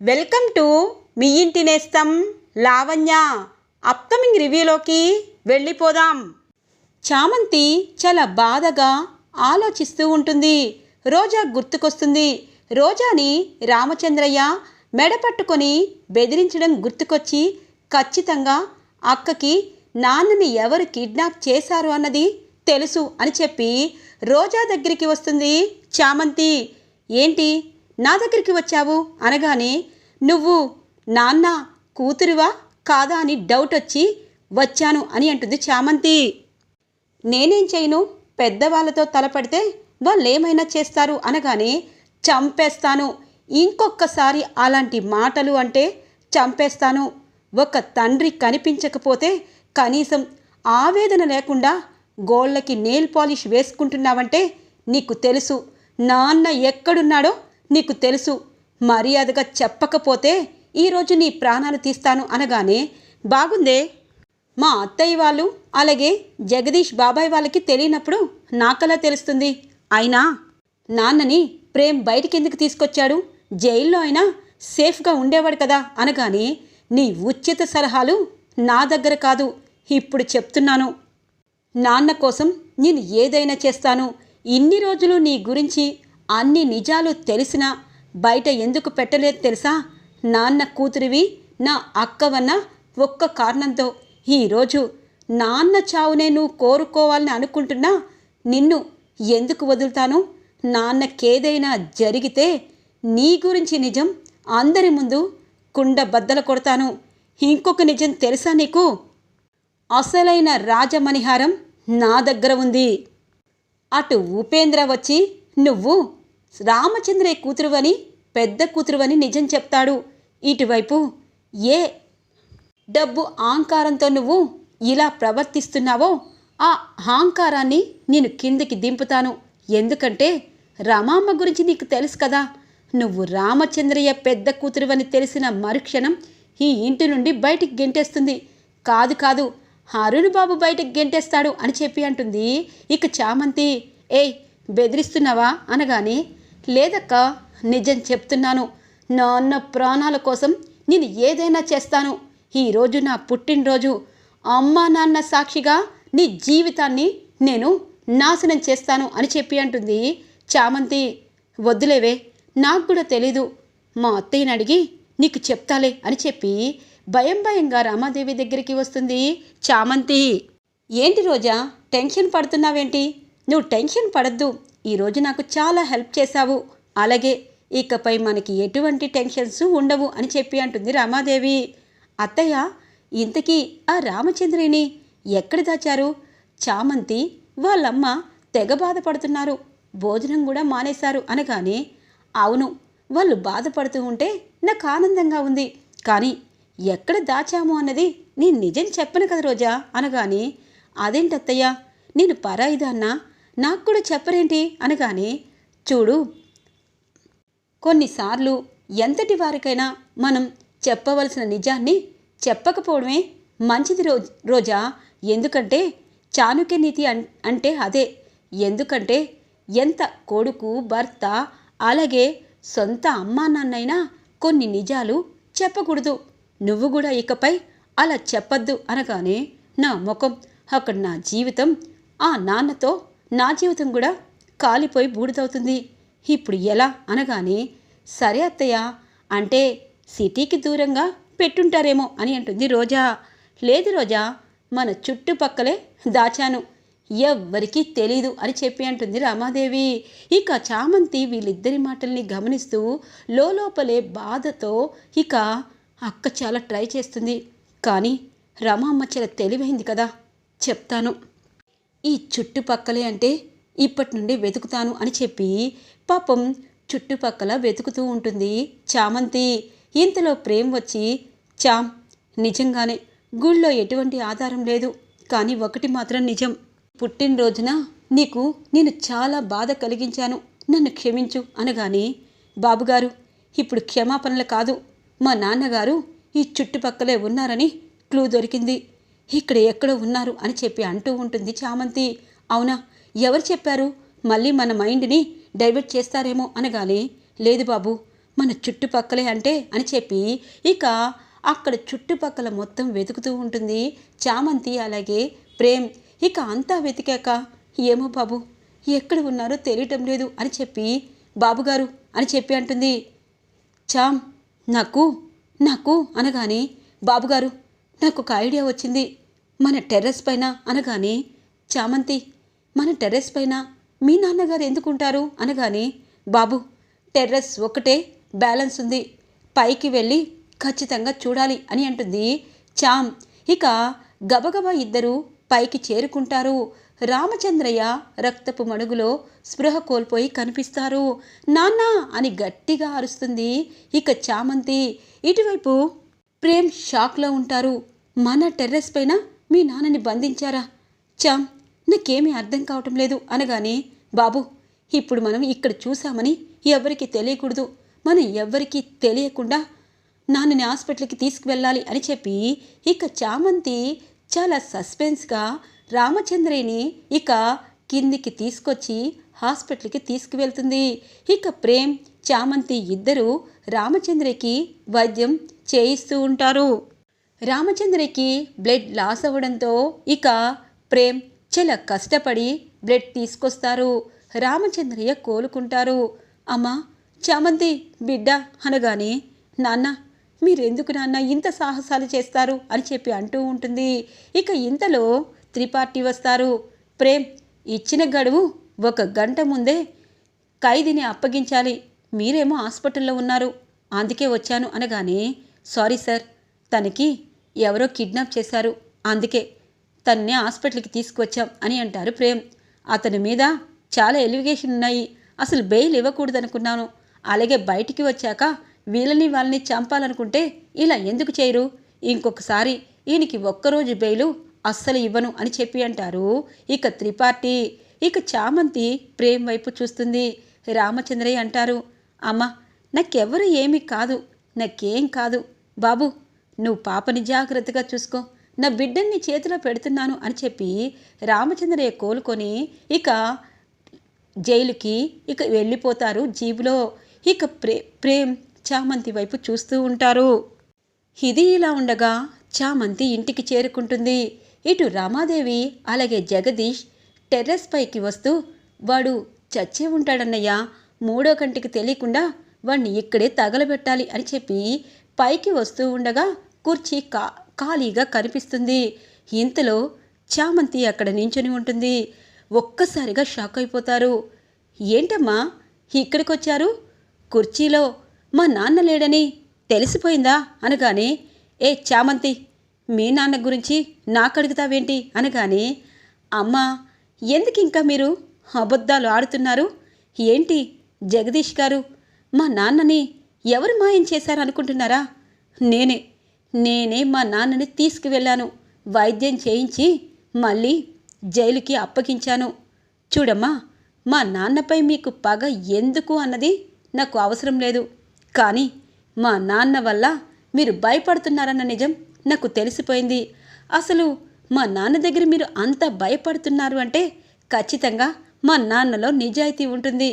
Welcome to me ఇంటి నేస్తం Lavanya. Upcoming రివ్యూలోకి వెళ్ళిపోదాం. చామంతి చాలా బాధగా ఆలోచిస్తూ ఉంటుంది. రోజా గుర్తుకొస్తుంది. రోజాని రామచంద్రయ్య మెడ పట్టుకొని బెదిరించడం గుర్తుకొచ్చి ఖచ్చితంగా అక్కకి నాన్నని ఎవరు కిడ్నాప్ చేశారు అన్నది తెలుసు అని చెప్పి రోజా దగ్గరికి వస్తుంది చామంతి. ఏంటి? నా దగ్గరికి వచ్చావు అనగానే నువ్వు నాన్న కూతురువా? కాదా? అని డౌట్ వచ్చి వచ్చాను అని అంటుంది చామంతి. నేనేం చేయను? పెద్దవాళ్ళతో తలపడితే వాళ్ళు ఏమైనా చేస్తారు? అనగానే చంపేస్తాను. ఇంకొకసారి అలాంటి మాటలు అంటే చంపేస్తాను. ఒక తండ్రి కనిపించకపోతే కనీసం ఆవేదన లేకుండా గోళ్ళకి నెయిల్ పాలిష్ వేసుకుంటున్నావంటే నీకు తెలుసు. నాన్న ఎక్కడున్నాడో నీకు తెలుసు మర్యాదగా చెప్పకపోతే ఈరోజు నీ ప్రాణాలు తీస్తాను అనగానే బాగుందే. మా అత్తయ్య వాళ్ళు అలాగే జగదీష్ బాబాయ్ వాళ్ళకి తెలియనప్పుడు నాకలా తెలుస్తుంది. అయినా నాన్నని ప్రేమ్ బయటికి ఎందుకు తీసుకొచ్చాడు? జైల్లో అయినా సేఫ్గా ఉండేవాడు కదా అనగానే నీ ఉచిత సలహాలు నా దగ్గర కాదు. ఇప్పుడు చెప్తున్నాను. నాన్న కోసం నేను ఏదైనా చేస్తాను. ఇన్ని రోజులు నీ గురించి అన్ని నిజాలు తెలిసినా బయట ఎందుకు పెట్టలేదు తెలుసా? నాన్న కూతురివి నా అక్కవన్న ఒక్క కారణంతో. ఈరోజు నాన్న చావునే నువ్వు కోరుకోవాలని అనుకుంటున్నా? నిన్ను ఎందుకు వదులుతాను? నాన్నకేదైనా జరిగితే నీ గురించి నిజం అందరి ముందు కుండ బద్దలు కొడతాను. ఇంకొక నిజం తెలుసా నీకు? అసలైన రాజమణిహారం నా దగ్గర ఉంది. అటు ఉపేంద్ర వచ్చి నువ్వు రామచంద్రయ్య కూతురువని పెద్ద కూతురువని నిజం చెప్తాడు. ఇటువైపు ఏ డబ్బు అహంకారంతో నువ్వు ఇలా ప్రవర్తిస్తున్నావో ఆ అహంకారాన్ని నేను కిందికి దింపుతాను. ఎందుకంటే రమామ్మ గురించి నీకు తెలుసు కదా. నువ్వు రామచంద్రయ్య పెద్ద కూతురువని తెలిసిన మరుక్షణం ఈ ఇంటి నుండి బయటికి గెంటేస్తుంది. కాదు కాదు అరుణ్ బాబు బయటకు గెంటేస్తాడు అని చెప్పి అంటుంది. ఇక చామంతి ఏయ్ బెదిరిస్తున్నావా? అనగానే లేదక్క నిజం చెప్తున్నాను. నాన్న ప్రాణాల కోసం నేను ఏదైనా చేస్తాను. ఈరోజు నా పుట్టినరోజు. అమ్మ నాన్న సాక్షిగా నీ జీవితాన్ని నేను నాశనం చేస్తాను అని చెప్పి అంటుంది చామంతి. వద్దులేవే నాకు కూడా తెలీదు. మా అత్తయ్యని అడిగి నీకు చెప్తాలే అని చెప్పి భయం భయంగా రామాదేవి దగ్గరికి వస్తుంది చామంతి. ఏంటి రోజా టెన్షన్ పడుతున్నావేంటి? నువ్వు టెన్షన్ పడద్దు. ఈరోజు నాకు చాలా హెల్ప్ చేశావు. అలాగే ఇకపై మనకి ఎటువంటి టెన్షన్స్ ఉండవు అని చెప్పి అంటుంది రామాదేవి. అత్తయ్య ఇంతకీ ఆ రామచంద్రిని ఎక్కడ దాచారు? చామంతి వాళ్ళమ్మ తెగ బాధపడుతున్నారు. భోజనం కూడా మానేశారు అనగానే అవును వాళ్ళు బాధపడుతూ ఉంటే నాకు ఆనందంగా ఉంది. కానీ ఎక్కడ దాచాము అన్నది నేను నిజం చెప్పను కదా రోజా అనగానే అదేంటత్తయ్య నేను పరాయిదాన్నా? నాకు కూడా చెప్పరేంటి? అనగానే చూడు కొన్నిసార్లు ఎంతటి వారికైనా మనం చెప్పవలసిన నిజాన్ని చెప్పకపోవడమే మంచిది రో రోజా. ఎందుకంటే చాణుక్య నీతి అన్- అంటే అదే. ఎందుకంటే ఎంత కొడుకు భర్త అలాగే సొంత అమ్మా నాన్నైనా కొన్ని నిజాలు చెప్పకూడదు. నువ్వు కూడా ఇకపై అలా చెప్పద్దు అనగానే నా ముఖం అక్కడ నా జీవితం ఆ నాన్నతో నా జీవితం కూడా కాలిపోయి బూడిదవుతుంది. ఇప్పుడు ఎలా? అనగానే సరే అత్తయ్య అంటే సిటీకి దూరంగా పెట్టుంటారేమో అని అంటుంది రోజా. లేదు రోజా మన చుట్టుపక్కలే దాచాను. ఎవ్వరికీ తెలీదు అని చెప్పి అంటుంది రామాదేవి. ఇక చామంతి వీళ్ళిద్దరి మాటల్ని గమనిస్తూ లోపలే బాధతో ఇక అక్క చాలా ట్రై చేస్తుంది. కానీ రమామ్మ చాలా తెలివైంది కదా. చెప్తాను. ఈ చుట్టుపక్కలే అంటే ఇప్పటి నుండి వెతుకుతాను అని చెప్పి పాపం చుట్టుపక్కల వెతుకుతూ ఉంటుంది చామంతి. ఇంతలో ప్రేమ్ వచ్చి చామ్ నిజంగానే గుళ్ళో ఎటువంటి ఆధారం లేదు కానీ ఒకటి మాత్రం నిజం. పుట్టినరోజున నీకు నేను చాలా బాధ కలిగించాను నన్ను క్షమించు అనగానే బాబుగారు ఇప్పుడు క్షమాపణలు కాదు. మా నాన్నగారు ఈ చుట్టుపక్కలే ఉన్నారని క్లూ దొరికింది. ఇక్కడ ఎక్కడో ఉన్నారు అని చెప్పి అంటూ ఉంటుంది చామంతి. అవునా? ఎవరు చెప్పారు? మళ్ళీ మన మైండ్ని డైవర్ట్ చేస్తారేమో అనగానే లేదు బాబు మన చుట్టుపక్కలే అంటే అని చెప్పి ఇక అక్కడ చుట్టుపక్కల మొత్తం వెతుకుతూ ఉంటుంది చామంతి అలాగే ప్రేమ్. ఇక అంతా వెతికాక ఏమో బాబు ఎక్కడ ఉన్నారో తెలియటం లేదు అని చెప్పి బాబుగారు అని చెప్పి అంటుంది. చామ్ నాకు నాకు అనగానే బాబుగారు నాకు ఒక ఐడియా వచ్చింది. మన టెర్రస్ పైన అనగానే చామంతి మన టెర్రస్ పైన మీ నాన్నగారు ఎందుకుంటారు? అనగానే బాబు టెర్రస్ ఒకటే బ్యాలెన్స్ ఉంది. పైకి వెళ్ళి ఖచ్చితంగా చూడాలి అని అంటుంది. చామ్ ఇక గబగబా ఇద్దరు పైకి చేరుకుంటారు. రామచంద్రయ్య రక్తపు మడుగులో స్పృహ కోల్పోయి కనిపిస్తారు. నాన్న అని గట్టిగా అరుస్తుంది. ఇక చామంతి ఇటువైపు ప్రేమ్ షాక్లో ఉంటారు. మన టెర్రస్ పైన మీ నాన్నని బంధించారా? చామ్ నాకేమీ అర్థం కావటం లేదు అనగానే బాబు ఇప్పుడు మనం ఇక్కడ చూసామని ఎవరికి తెలియకూడదు. మనం ఎవ్వరికీ తెలియకుండా నాన్నని హాస్పిటల్కి తీసుకువెళ్ళాలి అని చెప్పి ఇక చామంతి చాలా సస్పెన్స్గా రామచంద్రయ్యని ఇక కిందికి తీసుకొచ్చి హాస్పిటల్కి తీసుకువెళ్తుంది. ఇక ప్రేమ్ చామంతి ఇద్దరు రామచంద్రకి వైద్యం చేయిస్తూ ఉంటారు. రామచంద్రకి బ్లడ్ లాస్ అవ్వడంతో ఇక ప్రేమ్ చాలా కష్టపడి బ్లడ్ తీసుకొస్తారు. రామచంద్రయ్య కోలుకుంటారు. అమ్మ చామంతి బిడ్డ అనగానే నాన్న మీరెందుకు నాన్న ఇంత సాహసాలు చేస్తారు? అని చెప్పి అంటూ ఉంటుంది. ఇక ఇంతలో త్రిపాఠి వస్తారు. ప్రేమ్ ఇచ్చిన గడువు ఒక గంట ముందే ఖైదీని అప్పగించాలి. మీరేమో హాస్పిటల్లో ఉన్నారు. అందుకే వచ్చాను అనగానే సారీ సార్ తనకి ఎవరో కిడ్నాప్ చేశారు. అందుకే తన్ని హాస్పిటల్కి తీసుకువచ్చాం అని అంటారు ప్రేమ్. అతని మీద చాలా ఎలిగేషన్ ఉన్నాయి. అసలు బెయిల్ ఇవ్వకూడదనుకున్నాను. అలాగే బయటికి వచ్చాక వీళ్ళని వాళ్ళని చంపాలనుకుంటే ఇలా ఎందుకు చేయరు? ఇంకొకసారి ఈయనకి ఒక్కరోజు బెయిలు అస్సలు ఇవ్వను అని చెప్పి అంటారు ఇక త్రిపాఠి. ఇక చామంతి ప్రేమ్ వైపు చూస్తుంది. రామచంద్రయ్య అంటారు అమ్మ నాకెవరు ఏమీ కాదు నాకేం కాదు. బాబు నువ్వు పాపని జాగ్రత్తగా చూసుకో. నా బిడ్డల్ని చేతిలో పెడుతున్నాను అని చెప్పి రామచంద్రయ్య కోలుకొని ఇక జైలుకి ఇక వెళ్ళిపోతారు జీబులో ఇక ప్రే ప్రేమ్ చామంతి వైపు చూస్తూ ఉంటారు. ఇది ఇలా ఉండగా చామంతి ఇంటికి చేరుకుంటుంది. ఇటు రామాదేవి అలాగే జగదీష్ టెర్రస్ పైకి వస్తూ వాడు చచ్చే ఉంటాడన్నయ్య. మూడో కంటికి తెలియకుండా వాణ్ణి ఇక్కడే తగలబెట్టాలి అని చెప్పి పైకి వస్తూ ఉండగా కుర్చీ కా ఖాళీగా కనిపిస్తుంది. ఇంతలో చామంతి అక్కడ నించుని ఉంటుంది. ఒక్కసారిగా షాక్ అయిపోతారు. ఏంటమ్మా ఇక్కడికి వచ్చారు కుర్చీలో మా నాన్న లేడని తెలిసిపోయిందా? అనగానే ఏ చామంతి మీ నాన్న గురించి నాకు అడుగుతావేంటి? అనగానే అమ్మా ఎందుకు ఇంకా మీరు అబద్ధాలు ఆడుతున్నారు? ఏంటి జగదీష్ గారు మా నాన్నని ఎవరు మాయం చేశారనుకుంటున్నారా? నేనే నేనే మా నాన్నని తీసుకువెళ్ళాను. వైద్యం చేయించి మళ్ళీ జైలుకి అప్పగించాను. చూడమ్మా మా నాన్నపై మీకు పగ ఎందుకు అన్నది నాకు అవసరం లేదు. కానీ మా నాన్న వల్ల మీరు భయపడుతున్నారన్న నిజం నాకు తెలిసిపోయింది. అసలు మా నాన్న దగ్గర మీరు అంత భయపడుతున్నారు అంటే ఖచ్చితంగా మా నాన్నలో నిజాయితీ ఉంటుంది.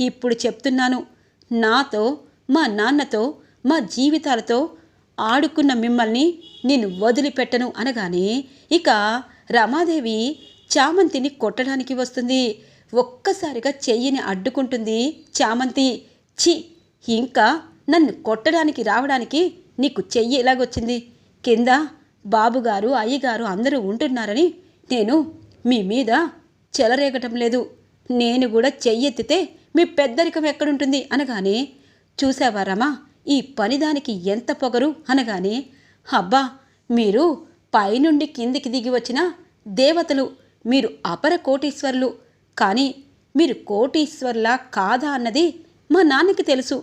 ఇప్పుడు చెప్తున్నాను నాతో మా నాన్నతో మా జీవితాలతో ఆడుకున్న మిమ్మల్ని నేను వదిలిపెట్టను అనగానే ఇక రమాదేవి చామంతిని కొట్టడానికి వస్తుంది. ఒక్కసారిగా చెయ్యిని అడ్డుకుంటుంది చామంతి. చి ఇంకా నన్ను కొట్టడానికి రావడానికి నీకు చెయ్యి ఎలాగొచ్చింది? కింద బాబుగారు అయ్యగారు అందరూ ఉంటున్నారని నేను మీ మీద చెలరేగటం లేదు. నేను కూడా చెయ్యెత్తితే మీ పెద్దరికం ఎక్కడుంటుంది అనగానే చూసావా రమా? ఈ పనిదానికి ఎంత పొగరు? అనగానే అబ్బా మీరు పైనుండి కిందికి దిగి వచ్చిన దేవతలు మీరు అపర కోటీశ్వరులు. కానీ మీరు కోటీశ్వర్లా కాదా అన్నది మా నాన్నకి తెలుసు.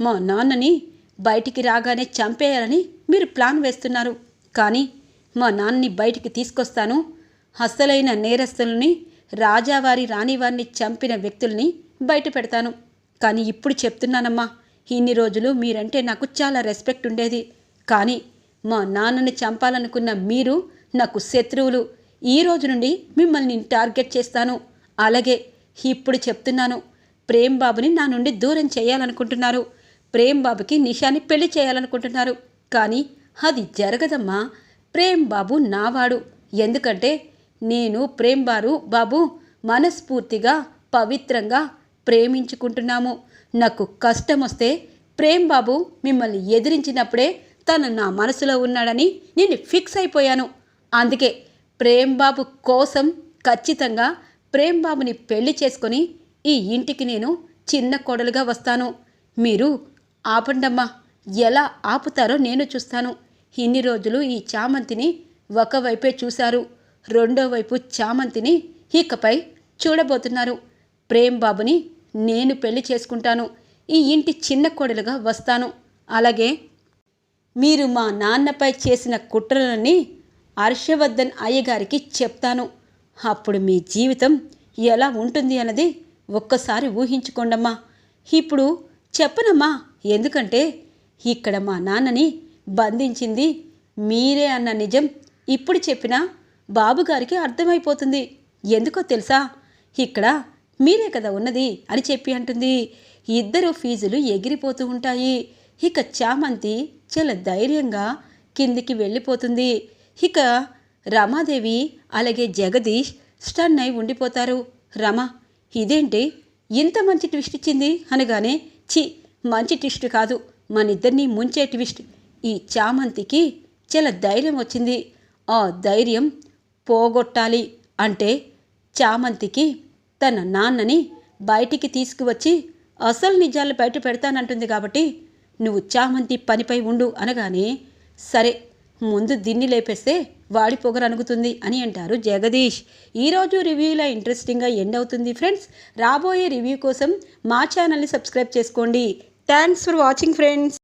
మా నాన్నని బయటికి రాగానే చంపేయాలని మీరు ప్లాన్ వేస్తున్నారు. కానీ మా నాన్నని బయటికి తీసుకొస్తాను. అసలైన నేరస్తుల్ని రాజావారి రాణివారిని చంపిన వ్యక్తుల్ని బయట పెడతాను. కానీ ఇప్పుడు చెప్తున్నానమ్మా ఇన్ని రోజులు మీరంటే నాకు చాలా రెస్పెక్ట్ ఉండేది. కానీ మా నాన్నని చంపాలనుకున్న మీరు నాకు శత్రువులు. ఈ రోజు నుండి మిమ్మల్ని టార్గెట్ చేస్తాను. అలాగే ఇప్పుడు చెప్తున్నాను ప్రేమ్ బాబుని నా నుండి దూరం చేయాలనుకుంటున్నారు. ప్రేమ్ బాబుకి నిషాని పెళ్ళి చేయాలనుకుంటున్నారు. కానీ అది జరగదమ్మా. ప్రేమ్ బాబు నావాడు. ఎందుకంటే నేను ప్రేమ్ బారు బాబు మనస్ఫూర్తిగా పవిత్రంగా ప్రేమించుకుంటున్నాము. నాకు కష్టం వస్తే ప్రేమ్ బాబు మిమ్మల్ని ఎదిరించినప్పుడే తను నా మనసులో ఉన్నాడని నేను ఫిక్స్ అయిపోయాను. అందుకే ప్రేమ్ బాబు కోసం ఖచ్చితంగా ప్రేమ్ బాబుని పెళ్ళి చేసుకొని ఈ ఇంటికి నేను చిన్న కోడలుగా వస్తాను. మీరు ఆపండమ్మా. ఎలా ఆపుతారో నేను చూస్తాను. ఇన్ని రోజులు ఈ చామంతిని ఒకవైపే చూశారు. రెండో వైపు చామంతిని ఇకపై చూడబోతున్నారు. ప్రేమ్ బాబుని నేను పెళ్ళి చేసుకుంటాను. ఈ ఇంటి చిన్న కోడలుగా వస్తాను. అలాగే మీరు మా నాన్నపై చేసిన కుట్రలని హర్షవర్ధన్ అయ్యగారికి చెప్తాను. అప్పుడు మీ జీవితం ఎలా ఉంటుంది అన్నది ఒక్కసారి ఊహించుకోండమ్మా. ఇప్పుడు చెప్పనమ్మా ఎందుకంటే ఇక్కడ మా నాన్నని బంధించింది మీరే అన్న నిజం ఇప్పుడు చెప్పినా బాబుగారికి అర్థమైపోతుంది. ఎందుకో తెలుసా? ఇక్కడ మీరే కదా ఉన్నది అని చెప్పి అంటుంది. ఇద్దరు ఫీజులు ఎగిరిపోతూ ఉంటాయి. ఇక చామంతి చాలా ధైర్యంగా కిందికి వెళ్ళిపోతుంది. ఇక రమాదేవి అలాగే జగదీష్ స్టన్ అయి ఉండిపోతారు. రమ ఇదేంటి? ఇంత మంచి ట్విస్ట్ ఇచ్చింది? అనగానే చి మంచి ట్విస్ట్ కాదు. మనిద్దరినీ ముంచే ట్విస్ట్. ఈ చామంతికి చాలా ధైర్యం వచ్చింది. ఆ ధైర్యం పోగొట్టాలి అంటే చామంతికి తన నాన్నని బయటికి తీసుకువచ్చి అసలు నిజాలు బయట పెడతానంటుంది కాబట్టి నువ్వు చామంతి పనిపై ఉండు అనగానే సరే ముందు దీన్ని లేపేస్తే వాడి పొగరనుగుతుంది అని అంటారు జగదీష్. ఈరోజు రివ్యూలో ఇంట్రెస్టింగ్గా ఎండ్ అవుతుంది ఫ్రెండ్స్. రాబోయే రివ్యూ కోసం మా ఛానల్ని సబ్స్క్రైబ్ చేసుకోండి. Thanks for watching friends.